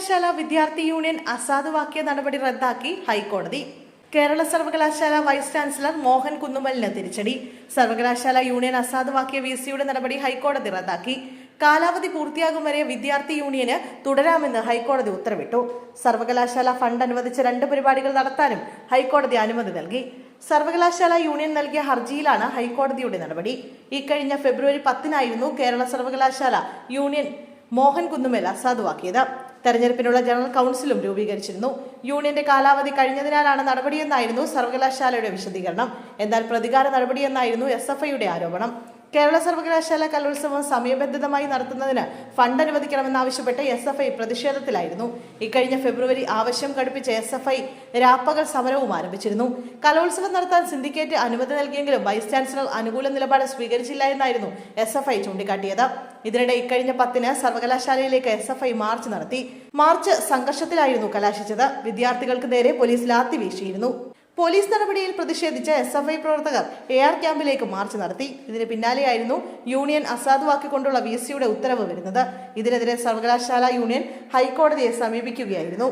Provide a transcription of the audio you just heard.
സർവകലാശാല വിദ്യാർത്ഥി യൂണിയൻ അസാധുവാക്കിയ നടപടി റദ്ദാക്കി ഹൈക്കോടതി. കേരള സർവകലാശാല വൈസ് ചാൻസലർ മോഹൻ കുന്നുമലിന് തിരിച്ചടി. സർവകലാശാല യൂണിയൻ അസാധുവാക്കിയ വി സിയുടെ നടപടി ഹൈക്കോടതി റദ്ദാക്കി. കാലാവധി പൂർത്തിയാകും വരെ വിദ്യാർത്ഥി യൂണിയന് തുടരാമെന്ന് ഹൈക്കോടതി ഉത്തരവിട്ടു. സർവകലാശാല ഫണ്ട് അനുവദിച്ച രണ്ട് പരിപാടികൾ നടത്താനും ഹൈക്കോടതി അനുമതി നൽകി. സർവകലാശാല യൂണിയൻ നൽകിയ ഹർജിയിലാണ് ഹൈക്കോടതിയുടെ നടപടി. ഇക്കഴിഞ്ഞ ഫെബ്രുവരി പത്തിനായിരുന്നു കേരള സർവകലാശാല യൂണിയൻ മോഹൻ കുന്നുമേൽ അസാധുവാക്കിയത്. തെരഞ്ഞെടുപ്പിനുള്ള ജനറൽ കൗൺസിലും രൂപീകരിച്ചിരുന്നു. യൂണിയന്റെ കാലാവധി കഴിഞ്ഞതിനാലാണ് നടപടിയെന്നായിരുന്നു സർവകലാശാലയുടെ വിശദീകരണം. എന്നാൽ പ്രതികാര നടപടിയെന്നായിരുന്നു എസ് എഫ് ഐയുടെ ആരോപണം. കേരള സർവകലാശാല കലോത്സവം സമയബന്ധിതമായി നടത്തുന്നതിന് ഫണ്ട് അനുവദിക്കണമെന്നാവശ്യപ്പെട്ട് എസ് എഫ് ഐ പ്രതിഷേധത്തിലായിരുന്നു. ഇക്കഴിഞ്ഞ ഫെബ്രുവരി ആവശ്യം കടുപ്പിച്ച എസ് എഫ് ഐ രാപ്പകൽ സമരവും ആരംഭിച്ചിരുന്നു. കലോത്സവം നടത്താൻ സിൻഡിക്കേറ്റ് അനുമതി നൽകിയെങ്കിലും വൈസ് ചാൻസലർ അനുകൂല നിലപാട് സ്വീകരിച്ചില്ല എന്നായിരുന്നു എസ് എഫ് ഐ ചൂണ്ടിക്കാട്ടിയത്. ഇതിനിടെ ഇക്കഴിഞ്ഞ പത്തിന് സർവകലാശാലയിലേക്ക് എസ് എഫ് ഐ മാർച്ച് നടത്തി. മാർച്ച് സംഘർഷത്തിലായിരുന്നു കലാശിച്ചത്. വിദ്യാർത്ഥികൾക്ക് നേരെ പോലീസ് ലാത്തി വീശിയിരുന്നു. പോലീസ് നടപടിയിൽ പ്രതിഷേധിച്ച് എസ് എഫ് ഐ പ്രവർത്തകർ എ ആർ ക്യാമ്പിലേക്ക് മാർച്ച് നടത്തി. ഇതിന് പിന്നാലെയായിരുന്നു യൂണിയൻ അസാധുവാക്കിക്കൊണ്ടുള്ള വി സിയുടെ ഉത്തരവ് വരുന്നത്. ഇതിനെതിരെ സർവകലാശാല യൂണിയൻ ഹൈക്കോടതിയെ സമീപിക്കുകയായിരുന്നു.